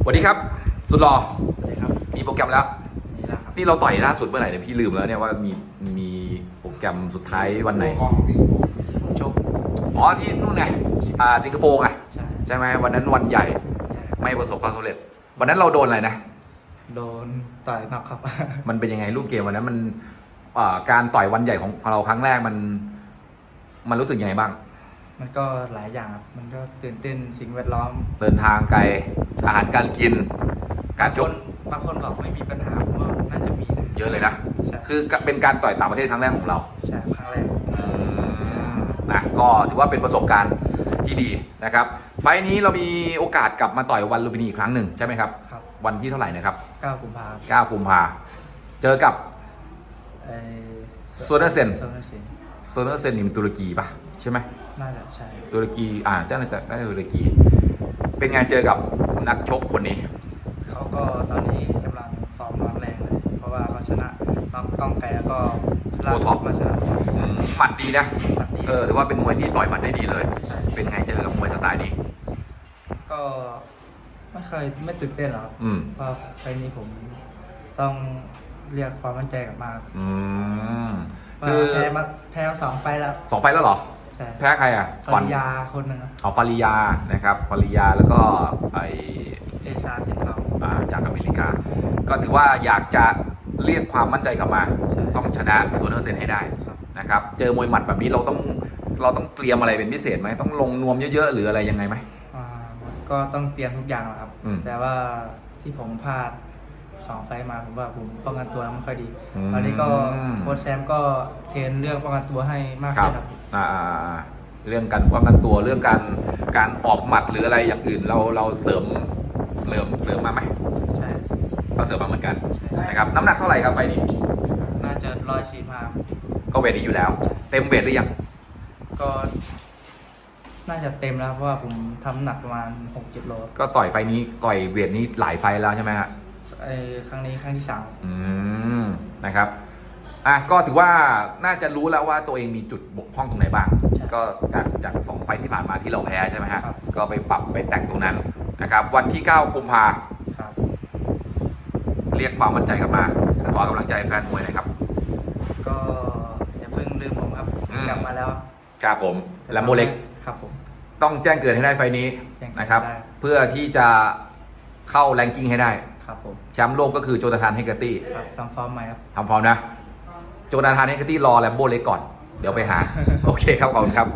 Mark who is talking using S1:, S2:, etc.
S1: สวัสดีครับ สุดหล่อ
S2: สวัสดีครับ
S1: มีโปรแกรมแล้ว
S2: นี่แหละครับ
S1: นี่เราต่อยล่าสุดเมื่อไหร่เนี่ยพี่ลืมแล้วเนี่ยว่ามีมีโปรแกรมสุดท้ายวันไหน
S2: ของชก
S1: อ๋อที่นู่นไงอ่าสิงคโปร์ไง
S2: ใช่
S1: ใช่ไหมวันนั้นวันใหญ่
S2: ใช่
S1: ไม่ประสบความสำเร็จ วันนั้นเราโดนอะไรนะ
S2: โดนต่อยน็อกครับ
S1: มันเป็นยังไงรูปเกมวันนั้นมันอ่าการต่อยวันใหญ่ของเราครั้งแรกมัน มันรู้สึกยังไงบ้าง
S2: มันก็หลายอย่างครับมันก็ตื่นเต้นสิ่งแวดล้อม
S1: เดินทางไกลอาหารการกิน การชก
S2: บางคนบอกไม่มีปัญหาผมว่าน่าจะมีนะ
S1: เยอะเลยนะ
S2: ใช่
S1: คือเป็นการต่อยต่างประเทศครั้งแรกของเรา
S2: ใช่ครั้งแรก
S1: นะก็ถือว่าเป็นประสบการณ์ที่ดีนะครับ ไฟล์นี้เรามีโอกาสกลับมาต่อยวันลุมพินีอีกครั้งหนึ่งใช่ไหมครับ
S2: ครับ
S1: วันที่เท่าไหร่นะครับ
S2: 9กุมภาพันธ์
S1: 9กุมภาเจอกับ
S2: ไอ้
S1: โซเนอร์เซน
S2: โซเนอร์เซน
S1: โซเนอร์เซนนี่มันตุรกีปะใช่ไหม
S2: น่าจะใช่
S1: ตุรกีอ่าเจ้าน่าจะน่าจะตุรกี เป็นไงเจอกับนักชกคนนี้
S2: เขาก็ตอนนี้กำลังฟอร์มร้อนแรงเลย เพราะว่าเขาชนะน็อกกล้องไกลแล้วก็ล่า
S1: โอท็
S2: สุ
S1: อป
S2: ดมาชนะ
S1: อืมหมัดดีนะ
S2: ปัดนี้
S1: เออถือว่าเป็นมวยที่ต่อยหมัดได้ดีเลย
S2: ใช่
S1: เป็นไงเจอกับมวยสไตล์นี้
S2: ก็ไม่เคยไม่ตื่นเต้นหรอกครับ
S1: อืม
S2: เพราะไฟล์นี้ผมต้องเรียกความมั่นใจกลับมา
S1: อืม
S2: ว่า
S1: คือ
S2: แพ้มาแพ้มาสองไฟล์แล้ว
S1: สองไฟล์แล้วเหรอ
S2: ใช่
S1: แพ้ใครอะ
S2: ปริยาคนหนึ่งครับ
S1: เอาฟาริยานะครับฟาริยาแล้วก็ไอ
S2: เอซาเทนเทา
S1: อ่าจากอเมริกา ก็ถือว่าอยากจะเรียกความมั่นใจกลับมา
S2: ใช่
S1: ต้องชนะโซเนอร์เซนให้ได้
S2: ครับ
S1: นะครับ เจอมวยหมัดแบบนี้เราต้องเราต้องเตรียมอะไรเป็นพิเศษไหมต้องลงนวมเยอะๆ หรืออะไรยังไงไหม
S2: อ่าก็ต้องเตรียมทุกอย่างแหละครับ
S1: อืม
S2: แต่ว่าที่ผมพลาด สองไฟล์มาผมว่าผมป้องกันตัวไม่ค่อยดี
S1: อืม
S2: ตอนนี้ก็โค้ชแซมก็เทรนเรื่องป้องกันตัวให้มาก
S1: ครั
S2: ขึ้
S1: บ
S2: นครับ
S1: อ่าอ่าอ่าเรื่องการป้องกันตัวเรื่องการการออกหมัดหรืออะไรอย่างอื่นเราเราเสริมเสริมเสริมมาไหม
S2: ใช่
S1: ก็เสริมมาเหมือนกัน
S2: ใช่
S1: นะครับน้ำหนักเท่าไหร่ครับไฟล์นี้
S2: น่าจะร้อยสี่มา
S1: ก็เวทนี้อยู่แล้ว เต็มเวทหรือยัง
S2: ก็ น่าจะเต็มแล้วเพราะว่าผมทำหนักประมาณหกเจ็ดโล
S1: ก็ต่อยไฟล์นี้ต่อยเวทนี้หลายไฟล์แล้วใช่ไหมฮะ
S2: ไอ้ครั้งนี้ครั้งที่สาม
S1: อืมนะครับอะก็ถือว่าน่าจะรู้แล้วว่าตัวเองมีจุดบกพร่องตรงไหนบ้างก็จากจากสองไฟล์ที่ผ่านมาที่เราแพ้ใช่ไหมฮะก็ไปปรับไปแต่งตรงนั้นนะครับ วันที่ 9กุมภา
S2: ครับ
S1: เรียกความมั่นใจกลับมาขอกำลังใจแฟนมวยหน่อยครับ
S2: ก็อย่าเพิ่งลืมผมครับ
S1: อืม
S2: กลับมาแล้ว
S1: ครับผมแลมโบเล็ก
S2: ครับผม
S1: ต้องแจ้งเกิดให้ได้ไฟล์นี้
S2: แจ้งเกิด
S1: นะครับ
S2: ได้
S1: เพื่อที่จะ เข้าแรงกิ้งให้ได้
S2: ครับผม
S1: แชมป์โลกก็คือโจนาธานเฮกเกอร์ตี้
S2: ครับทำฟอร์มใหม่ครับ
S1: ทำฟอร์มนะ โจนาธานเฮกเกอร์ตี้รอแลมโบเล็กก่อน เดี๋ยวไปหา โอเคครับขอบคุณครับ